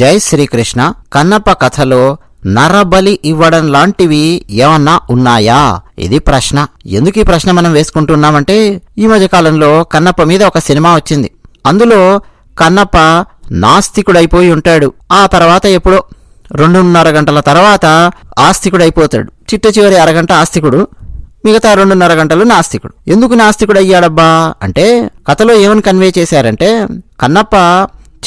జై శ్రీకృష్ణ కన్నప్ప కథలో నరబలి ఇవ్వడం లాంటివి ఏమన్నా ఉన్నాయా? ఇది ప్రశ్న. ఎందుకు ఈ ప్రశ్న మనం వేసుకుంటున్నామంటే ఈ మధ్య కాలంలో కన్నప్ప మీద ఒక సినిమా వచ్చింది. అందులో కన్నప్ప నాస్తికుడైపోయి ఉంటాడు. ఆ తర్వాత ఎప్పుడో రెండున్నర గంటల తర్వాత ఆస్తికుడైపోతాడు. చిట్ట చివరి అరగంట ఆస్తికుడు మిగతా రెండున్నర గంటలు నాస్తికుడు. ఎందుకు నాస్తికుడు అయ్యాడబ్బా అంటే కథలో ఏమని కన్వే చేశారంటే కన్నప్ప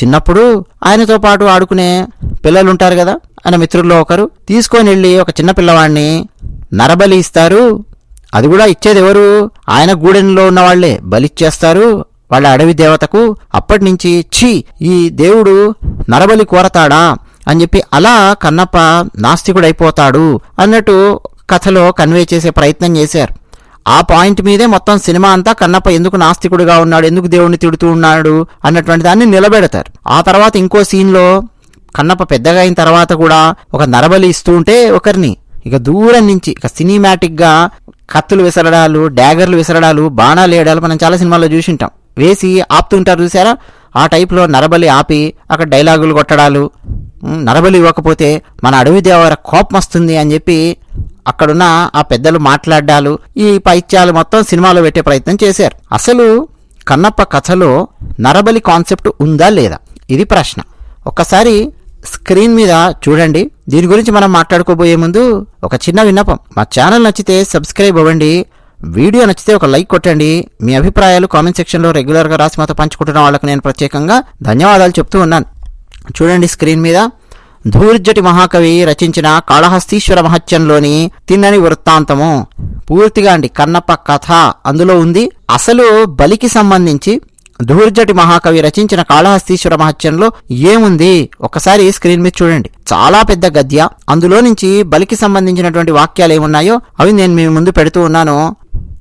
చిన్నప్పుడు ఆయనతో పాటు ఆడుకునే పిల్లలు ఉంటారు కదా ఆయన మిత్రుల్లో ఒకరు. తీసుకొని వెళ్ళి ఒక చిన్న పిల్లవాడిని నరబలి ఇస్తారు. అది కూడా ఇచ్చేది ఎవరు? ఆయన గూడెంలో ఉన్న వాళ్ళే బలిచ్చేస్తారు వాళ్ళ అడవి దేవతకు. అప్పటి నుంచి ఛీ ఈ దేవుడు నరబలి కోరతాడా అని చెప్పి అలా కన్నప్ప నాస్తికుడైపోతాడు అన్నట్టు కథలో కన్వే చేసే ప్రయత్నం చేశారు. ఆ పాయింట్ మీదే మొత్తం సినిమా అంతా కన్నప్ప ఎందుకు నాస్తికుడుగా ఉన్నాడు ఎందుకు దేవుణ్ణి తిడుతూ ఉన్నాడు అన్నటువంటి దాన్ని నిలబెడతారు. ఆ తర్వాత ఇంకో సీన్లో కన్నప్ప పెద్దగా అయిన తర్వాత కూడా ఒక నరబలి ఇస్తూ ఉంటే ఒకరిని ఇక దూరం నుంచి ఇక సినిమాటిక్గా కత్తులు విసరడాలు డ్యాగర్లు విసరడాలు బాణాలు వేయడాలు మనం చాలా సినిమాల్లో చూసింటాం. వేసి ఆపుతుంటారు చూసారా? ఆ టైప్లో నరబలి ఆపి అక్కడ డైలాగులు కొట్టడాలు నరబలి ఇవ్వకపోతే మన అడవి దేవర కోపం వస్తుంది అని చెప్పి అక్కడున్న ఆ పెద్దలు మాట్లాడాలు ఈ పైత్యాలు మొత్తం సినిమాలో పెట్టే ప్రయత్నం చేశారు. అసలు కన్నప్ప కథలో నరబలి కాన్సెప్ట్ ఉందా లేదా? ఇది ప్రశ్న. ఒక్కసారి స్క్రీన్ మీద చూడండి. దీని గురించి మనం మాట్లాడుకోబోయే ముందు ఒక చిన్న విన్నపం. మా ఛానల్ నచ్చితే సబ్స్క్రైబ్ అవ్వండి. వీడియో నచ్చితే ఒక లైక్ కొట్టండి. మీ అభిప్రాయాలు కామెంట్ సెక్షన్లో రెగ్యులర్గా రాసి మాతో పంచుకుంటున్న వాళ్ళకి నేను ప్రత్యేకంగా ధన్యవాదాలు చెప్తూ ఉన్నాను. చూడండి స్క్రీన్ మీద. ధూర్జటి మహాకవి రచించిన కాళహస్తీశ్వర మహత్యంలోని తిన్నని వృత్తాంతము. పూర్తిగా అండి కన్నప్ప కథ. అందులో ఉంది అసలు బలికి సంబంధించి ధూర్జటి మహాకవి రచించిన కాళహస్తీశ్వర మహత్యంలో ఏముంది? ఒకసారి స్క్రీన్ మీద చూడండి. చాలా పెద్ద గద్య. అందులో నుంచి బలికి సంబంధించినటువంటి వాక్యాలు ఏమున్నాయో అవి నేను మీ ముందు పెడుతూ ఉన్నాను.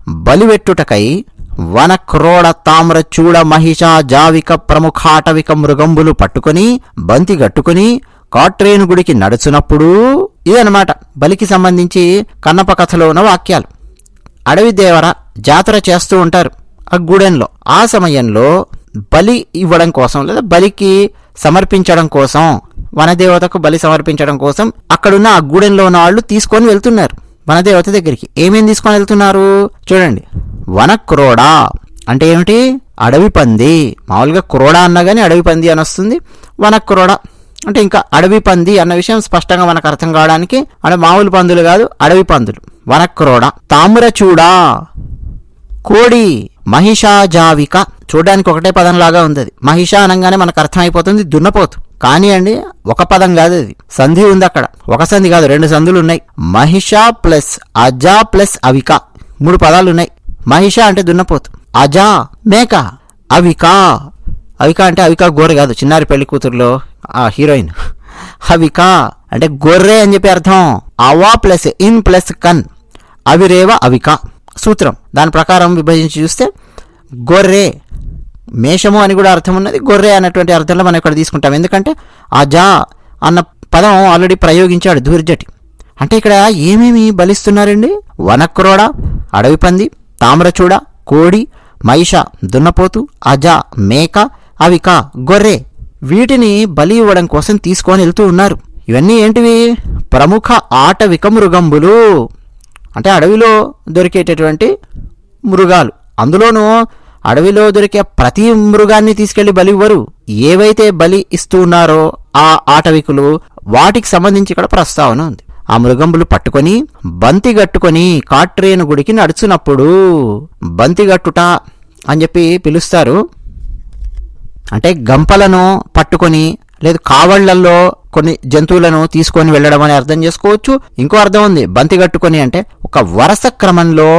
బలివెట్టుటకై వన క్రోడ తామ్ర చూడ మహిష జావిక ప్రముఖాటవిక మృగంబులు పట్టుకొని బంతి గట్టుకుని కాట్రేనుగుడికి నడుచునప్పుడు ఇదనమాట బలికి సంబంధించి కన్నప కథలో ఉన్న వాక్యాలు. అడవి దేవర జాతర చేస్తూ ఉంటారు. ఆ గూడెంలో ఆ సమయంలో బలి ఇవ్వడం కోసం లేదా బలికి సమర్పించడం కోసం వనదేవతకు బలి సమర్పించడం కోసం అక్కడున్న ఆ గూడెంలో ఉన్న వాళ్ళు తీసుకొని వెళ్తున్నారు. వనదేవత దగ్గరికి. ఏమేం తీసుకొని వెళ్తున్నారు? చూడండి. వన క్రోడా అంటే ఏమిటి? అడవి పంది. మామూలుగా క్రోడా అన్నా కానీ అడవి పంది అని వస్తుంది. వన క్రోడా అంటే ఇంకా అడవి పంది అన్న విషయం స్పష్టంగా మనకు అర్థం కావడానికి అంటే మామూలు పందులు కాదు అడవి పందులు. వనక్రోడ. తామ్రచూడా. కోడి. మహిషాజావిక. చూడడానికి ఒకటే పదంలాగా ఉంది అది మహిష అనగానే మనకు అర్థమైపోతుంది దున్నపోతు. కానీ అండి ఒక పదం కాదు అది సంధి ఉంది అక్కడ. ఒక సంధి కాదు రెండు సంధులు ఉన్నాయి. మహిష ప్లస్ అజా ప్లస్ అవిక. మూడు పదాలు ఉన్నాయి. మహిష అంటే దున్నపోతు. అజా మేక. అవిక. అవిక అంటే అవిక గోర కాదు. చిన్నారి పెళ్ళి కూతురులో ఆ హీరోయిన్. హవికా అంటే గొర్రె అని చెప్పి అర్థం. అవా ప్లస్ ఇన్ ప్లస్ కన్. అవిరేవ అవిక సూత్రం. దాని ప్రకారం విభజించి చూస్తే గొర్రె. మేషము అని కూడా అర్థం ఉన్నది. గొర్రె అన్నటువంటి అర్థంలో మనం ఇక్కడ తీసుకుంటాం. ఎందుకంటే అజా అన్న పదం ఆల్రెడీ ప్రయోగించాడు ధూర్జటి. అంటే ఇక్కడ ఏమేమి బలిస్తున్నారండి? వనక్రోడ అడవి పంది తామ్రచూడ కోడి మైష దున్నపోతు అజ మేక అవిక గొర్రె. వీటిని బలి ఇవ్వడం కోసం తీసుకొని వెళ్తూ ఉన్నారు. ఇవన్నీ ఏంటివి? ప్రముఖ ఆటవిక మృగంబులు అంటే అడవిలో దొరికేటటువంటి మృగాలు. అందులోనూ అడవిలో దొరికే ప్రతి మృగాన్ని తీసుకెళ్ళి బలి ఇవ్వరు. ఏవైతే బలి ఇస్తూ ఉన్నారో ఆ ఆటవికులు వాటికి సంబంధించి ఇక్కడ ప్రస్తావన ఉంది. ఆ మృగంబులు పట్టుకొని బంతి గట్టుకొని కాట్రేను గుడికి నడుచునప్పుడు బంతి గట్టుట అని చెప్పి పిలుస్తారు. అంటే గంపలను పట్టుకొని లేదు కావళ్ళలో కొన్ని జంతువులను తీసుకొని వెళ్ళడం అని అర్థం చేసుకోవచ్చు. ఇంకో అర్థం ఉంది. బంతి కట్టుకొని అంటే ఒక వరుస క్రమంలో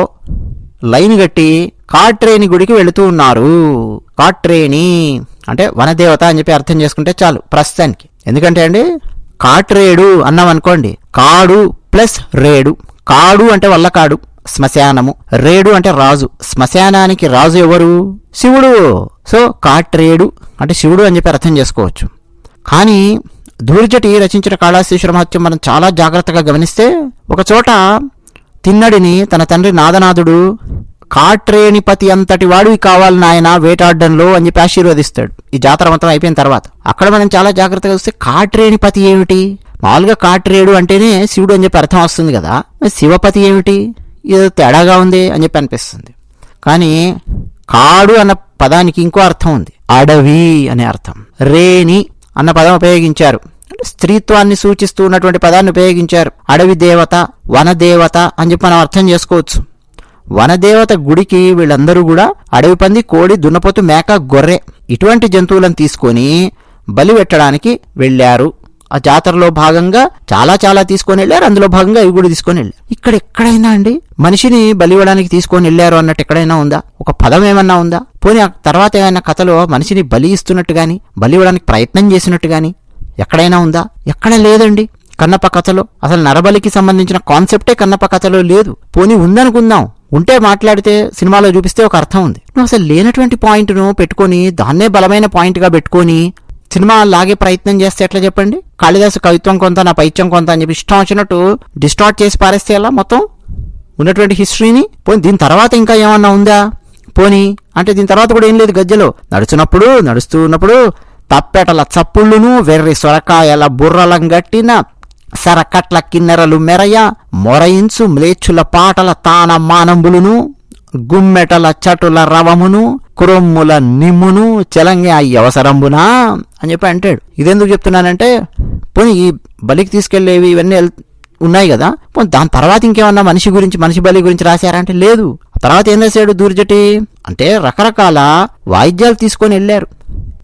లైన్ కట్టి కాట్రేణి గుడికి వెళుతూ ఉన్నారు. కాట్రేణి అంటే వనదేవత అని చెప్పి అర్థం చేసుకుంటే చాలు ప్రస్తుతానికి. ఎందుకంటే అండి కాట్రేడు అన్నాం అనుకోండి కాడు ప్లస్ రేడు. కాడు అంటే వల్ల కాడు. శ్మశానము. రేడు అంటే రాజు. శ్మశానానికి రాజు ఎవరు? శివుడు. సో కాట్రేడు అంటే శివుడు అని చెప్పి అర్థం చేసుకోవచ్చు. కానీ ధూర్జటి రచించిన కాళాశీశ్వర మహత్యం మనం చాలా జాగ్రత్తగా గమనిస్తే ఒక చోట తిన్నడిని తన తండ్రి నాదనాథుడు కాట్రేణిపతి అంతటి వాడివి కావాలి నాయన వేటాడడంలో అని చెప్పి ఆశీర్వదిస్తాడు. ఈ జాతర మొత్తం అయిపోయిన తర్వాత. అక్కడ మనం చాలా జాగ్రత్తగా చూస్తే కాట్రేణిపతి ఏమిటి? మామూలుగా కాట్రేడు అంటేనే శివుడు అని చెప్పి అర్థం వస్తుంది కదా. శివపతి ఏమిటి? ఏదో తేడాగా ఉంది అని చెప్పి అనిపిస్తుంది. కానీ కాడు అన్న పదానికి ఇంకో అర్థం ఉంది. అడవి అనే అర్థం. రేణి అన్న పదం ఉపయోగించారు. అంటే స్త్రీత్వాన్ని సూచిస్తూ ఉన్నటువంటి పదాన్ని ఉపయోగించారు. అడవి దేవత వనదేవత అని చెప్పి మనం అర్థం చేసుకోవచ్చు. వనదేవత గుడికి వీళ్ళందరూ కూడా అడవి పంది కోడి దున్నపోతు మేక గొర్రె ఇటువంటి జంతువులను తీసుకొని బలి పెట్టడానికి వెళ్ళారు. ఆ జాతరలో భాగంగా చాలా చాలా తీసుకొని వెళ్ళారు. అందులో భాగంగా ఇవి కూడా తీసుకొని వెళ్ళారు. ఇక్కడ ఎక్కడైనా అండి? మనిషిని బలి ఇవ్వడానికి తీసుకొని వెళ్ళారు అన్నట్టు ఎక్కడైనా ఉందా? ఒక పదం ఏమన్నా ఉందా? పోనీ ఆ తర్వాత ఏమైనా కథలో మనిషిని బలి ఇస్తున్నట్టు గాని బలి ఇవ్వడానికి ప్రయత్నం చేసినట్టు గాని ఎక్కడైనా ఉందా? ఎక్కడ లేదండి కన్నప్ప కథలో. అసలు నరబలికి సంబంధించిన కాన్సెప్టే కన్నప్ప కథలో లేదు. పోనీ ఉందనుకుందాం. ఉంటే మాట్లాడితే సినిమాలో చూపిస్తే ఒక అర్థం ఉంది. నువ్వు అసలు లేనటువంటి పాయింట్ను పెట్టుకొని దాన్నే బలమైన పాయింట్గా పెట్టుకొని సినిమా లాగే ప్రయత్నం చేస్తే ఎట్లా చెప్పండి? కాళిదాసు కవిత్వం కొంత నా పైత్యం కొంత అని చెప్పి ఇష్టం వచ్చినట్టు డిస్టార్ట్ చేసి పారేస్తే ఎలా? మొత్తం ఉన్నటువంటి హిస్టరీని పోనీ దీని తర్వాత ఇంకా ఏమన్నా ఉందా? పోనీ అంటే దీని తర్వాత కూడా ఏం లేదు గజ్జలో. నడుచున్నప్పుడు నడుస్తూ ఉన్నప్పుడు తప్పెటల చప్పుళ్ళును వెర్రి సొరకాయల బుర్రలం గట్టిన సరకట్ల కిన్నెరలు మెరయ మొరయించు మ్లేచ్చుల పాటల తాన మానంబులును గుమ్మెటల చటుల రవమును కురొమ్ముల నిమ్మును చెలంగి ఆ అవసరంబునా అని చెప్పి అంటాడు. ఇదెందుకు చెప్తున్నానంటే పోనీ ఈ బలికి తీసుకెళ్ళేవి ఇవన్నీ ఉన్నాయి కదా పోనీ దాని తర్వాత ఇంకేమన్నా మనిషి గురించి మనిషి బలి గురించి రాశారా అంటే లేదు. తర్వాత ఏం రాశాడు దూర్జటి? అంటే రకరకాల వాయిద్యాలు తీసుకొని వెళ్ళారు.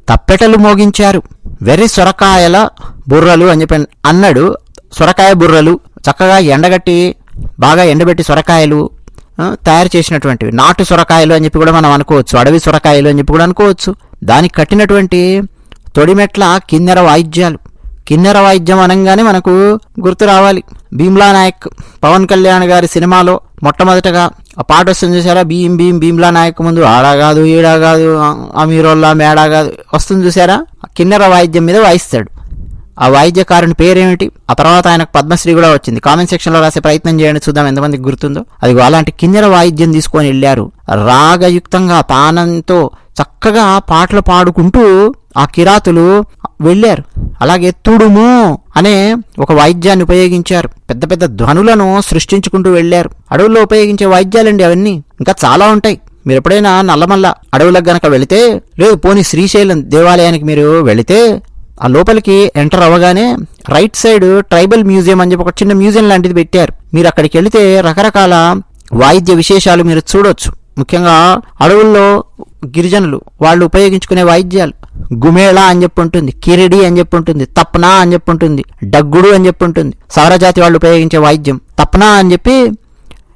తప్పెటలు మోగించారు. వెర్రి సొరకాయల బుర్రలు అని చెప్పి అన్నాడు. సొరకాయ బుర్రలు చక్కగా ఎండగట్టి బాగా ఎండబెట్టి సొరకాయలు తయారు చేసినటువంటివి. నాటు సొరకాయలు అని చెప్పి కూడా మనం అనుకోవచ్చు. అడవి సొరకాయలు అని చెప్పి కూడా అనుకోవచ్చు. దానికి కట్టినటువంటి తొడిమెట్ల కిన్నెర వాయిద్యాలు. కిన్నెర వాయిద్యం అనగానే మనకు గుర్తు రావాలి. భీమ్లా నాయక్ పవన్ కళ్యాణ్ గారి సినిమాలో మొట్టమొదటగా ఆ పాట వస్తుంది చూసారా? భీమ్ భీమ్ భీమ్లా నాయక్ ముందు ఆడా కాదు ఈడా కాదు అమీరోల్లా మేడా కాదు వస్తుంది చూసారా? కిన్నెర వాయిద్యం మీద వాయిస్తాడు. ఆ వాయిద్యకారుని పేరేమిటి? ఆ తర్వాత ఆయనకు పద్మశ్రీ కూడా వచ్చింది. కామెంట్ సెక్షన్లో రాసే ప్రయత్నం చేయండి చూద్దాం ఎంతమందికి గుర్తుందో. అది అలాంటి కిన్నెర వాయిద్యం తీసుకొని వెళ్ళారు. రాగయుక్తంగా పానంతో చక్కగా పాటలు పాడుకుంటూ ఆ కిరాతులు వెళ్ళారు. అలాగే తుడుము అనే ఒక వాయిద్యాన్ని ఉపయోగించారు. పెద్ద పెద్ద ధ్వనులను సృష్టించుకుంటూ వెళ్ళారు. అడవుల్లో ఉపయోగించే వాయిద్యాలండి అవన్నీ. ఇంకా చాలా ఉంటాయి. మీరు ఎప్పుడైనా నల్లమల్ల అడవులకు గనక వెళితే లేదు పోనీ శ్రీశైలం దేవాలయానికి మీరు వెళితే ఆ లోపలికి ఎంటర్ అవ్వగానే రైట్ సైడ్ ట్రైబల్ మ్యూజియం అని చెప్పి ఒక చిన్న మ్యూజియం లాంటిది పెట్టారు. మీరు అక్కడికి వెళితే రకరకాల వాయిద్య విశేషాలు మీరు చూడొచ్చు. ముఖ్యంగా అడవుల్లో గిరిజనులు వాళ్ళు ఉపయోగించుకునే వాయిద్యాలు. గుమేళ అని చెప్పి ఉంటుంది కిరిడి అని చెప్పి ఉంటుంది తప్నా అని చెప్పి ఉంటుంది డగ్గుడు అని చెప్పి ఉంటుంది. సౌరజాతి వాళ్ళు ఉపయోగించే వాయిద్యం తప్నా అని చెప్పి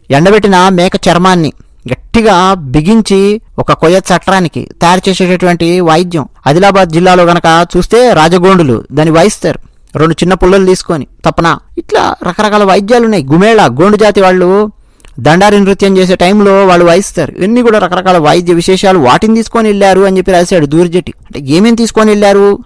ఎండబెట్టిన మేక చర్మాన్ని గట్టిగా బిగించి ఒక కొయ్య చట్రానికి తయారు చేసేటటువంటి వాయిద్యం ఆదిలాబాద్ జిల్లాలో గనక చూస్తే రాజగోండులు దాన్ని వాయిస్తారు రెండు చిన్న పుల్లలు తీసుకొని తప్పన ఇట్లా రకరకాల వాయిద్యాలు ఉన్నాయి. గుమేళ గోండు జాతి వాళ్ళు దండారి నృత్యం చేసే టైంలో వాళ్ళు వాయిస్తారు ఇవన్నీ కూడా రకరకాల వాయిద్య విశేషాలు. వాటిని తీసుకొని వెళ్ళారు అని చెప్పి రాశాడు దూర్జటి. అంటే ఏమేమి తీసుకొని వెళ్ళారు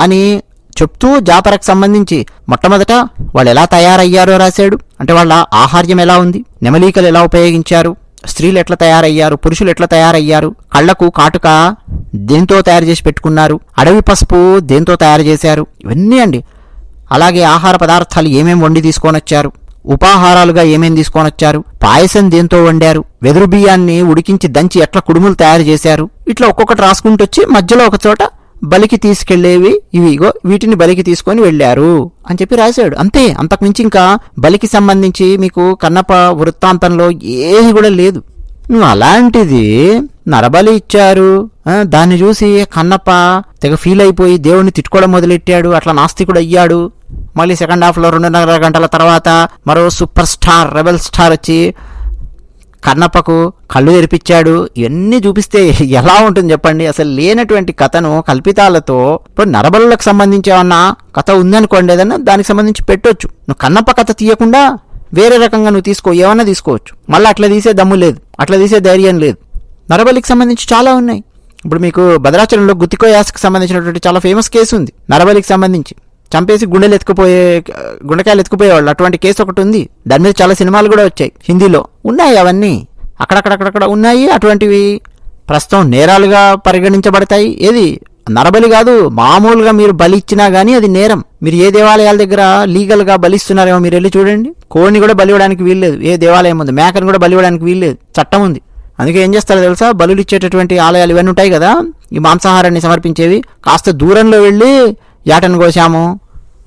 అని చెప్తూ జాతరకు సంబంధించి మొట్టమొదట వాళ్ళు ఎలా తయారయ్యారో రాశాడు. అంటే వాళ్ళ ఆహార్యం ఎలా ఉంది? నెమలీకలు ఎలా ఉపయోగించారు? స్త్రీలు ఎట్లా తయారయ్యారు? పురుషులు ఎట్లా తయారయ్యారు? కళ్ళకు కాటుక దేంతో తయారు చేసి పెట్టుకున్నారు? అడవి పసుపు దేంతో తయారు చేశారు? ఇవన్నీ అండి. అలాగే ఆహార పదార్థాలు ఏమేమి వండి తీసుకొని వచ్చారు ఉపాహారాలుగా ఏమేమి తీసుకొని వచ్చారు పాయసం దేంతో వండారు? వెదురు బియ్యాన్ని ఉడికించి దంచి ఎట్లా కుడుములు తయారు చేశారు? ఇట్లా ఒక్కొక్కటి రాసుకుంటూ వచ్చి మధ్యలో ఒక చోట బలికి తీసుకెళ్ళేవి ఇవి ఇగో వీటిని బలికి తీసుకొని వెళ్ళారు అని చెప్పి రాశాడు. అంతే అంతకుమించి ఇంకా బలికి సంబంధించి మీకు కన్నప వృత్తాంతంలో ఏది కూడా లేదు. నువ్వు అలాంటిది నరబలి ఇచ్చారు. దాన్ని చూసి కన్నప్ప తెగ ఫీల్ అయిపోయి దేవుణ్ణి తిట్టుకోవడం మొదలెట్టాడు. అట్లా నాస్తికుడు అయ్యాడు. మళ్ళీ సెకండ్ హాఫ్లో రెండున్నర గంటల తర్వాత మరో సూపర్ స్టార్ రెబల్ స్టార్ వచ్చి కన్నప్పకు కళ్ళు తెరిపించాడు ఇవన్నీ చూపిస్తే ఎలా ఉంటుంది చెప్పండి. అసలు లేనటువంటి కథను కల్పితాలతో ఇప్పుడు నరబలులకు సంబంధించి ఏమన్నా కథ ఉందనుకోండి ఏదన్నా దానికి సంబంధించి పెట్టొచ్చు. నువ్వు కన్నప్ప కథ తీయకుండా వేరే రకంగా నువ్వు తీసుకో ఏమన్నా తీసుకోవచ్చు. మళ్ళీ అట్లా తీసే దమ్ము లేదు అట్లా తీసే ధైర్యం లేదు. నరబలికి సంబంధించి చాలా ఉన్నాయి. ఇప్పుడు మీకు భద్రాచలంలో గుత్తికో యాసకు సంబంధించినటువంటి చాలా ఫేమస్ కేసు ఉంది నరబలికి సంబంధించి. చంపేసి గుండెలు ఎత్తుకుపోయే గుండెకాయలు ఎత్తుకుపోయేవాళ్ళు. అటువంటి కేసు ఒకటి ఉంది. దాని మీద చాలా సినిమాలు కూడా వచ్చాయి. హిందీలో. ఉన్నాయి అవన్నీ. అక్కడక్కడక్కడక్కడ ఉన్నాయి. అటువంటివి ప్రస్తుతం నేరాలుగా పరిగణించబడతాయి. ఏది? నరబలి కాదు. మామూలుగా మీరు బలి ఇచ్చినా గానీ అది నేరం. మీరు ఏ దేవాలయాల దగ్గర లీగల్గా బలిస్తున్నారేమో మీరు వెళ్ళి చూడండి. కోడిని కూడా బలి ఇవ్వడానికి వీల్లేదు ఏ దేవాలయం ఉంది మేకను కూడా బలి ఇవ్వడానికి వీల్లేదు చట్టం ఉంది. అందుకే ఏం చేస్తారో తెలుసా? బలులు ఇచ్చేటటువంటి ఆలయాలు ఇవన్నీ ఉంటాయి కదా. ఈ మాంసాహారాన్ని సమర్పించేవి. కాస్త దూరంలో వెళ్ళి యాటను కోసాము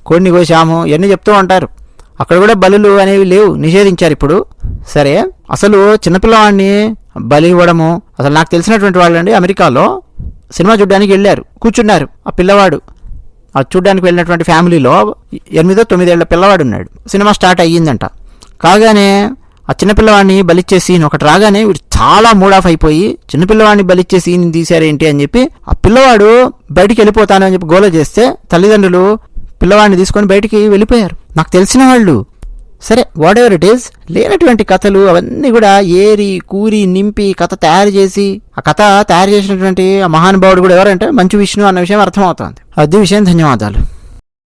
కోడిని కోసాము ఇవన్నీ చెప్తూ ఉంటారు. అక్కడ కూడా బలులు అనేవి లేవు నిషేధించారు ఇప్పుడు. సరే అసలు చిన్నపిల్లవాడిని బలి ఇవ్వడము అసలు నాకు తెలిసినటువంటి వాళ్ళండి అమెరికాలో సినిమా చూడడానికి వెళ్ళారు కూర్చున్నారు ఆ పిల్లవాడు. ఆ చూడడానికి వెళ్ళినటువంటి ఫ్యామిలీలో ఎనిమిదో తొమ్మిదేళ్ళ పిల్లవాడు ఉన్నాడు సినిమా స్టార్ట్ అయ్యిందంట. కాగానే ఆ చిన్నపిల్లవాడిని బలిచ్చే సీన్ ఒకటి రాగానే వీడు చాలా మూడ్ ఆఫ్ అయిపోయి చిన్నపిల్లవాడిని బలిచ్చే సీన్ తీశారేంటి అని చెప్పి ఆ పిల్లవాడు బయటికి వెళ్ళిపోతాను అని చెప్పి గోల చేస్తే తల్లిదండ్రులు పిల్లవాడిని తీసుకొని బయటికి వెళ్ళిపోయారు. నాకు తెలిసిన వాళ్ళు సరే వాట్ ఎవర్ ఇట్ ఈస్ లేనటువంటి కథలు అవన్నీ కూడా ఏరి కూరి నింపి కథ తయారు చేసి ఆ కథ తయారు చేసినటువంటి ఆ మహానుభావుడు కూడా ఎవరంటే మంచు విష్ణు అన్న విషయం అర్థమవుతుంది. అది విషయం ధన్యవాదాలు.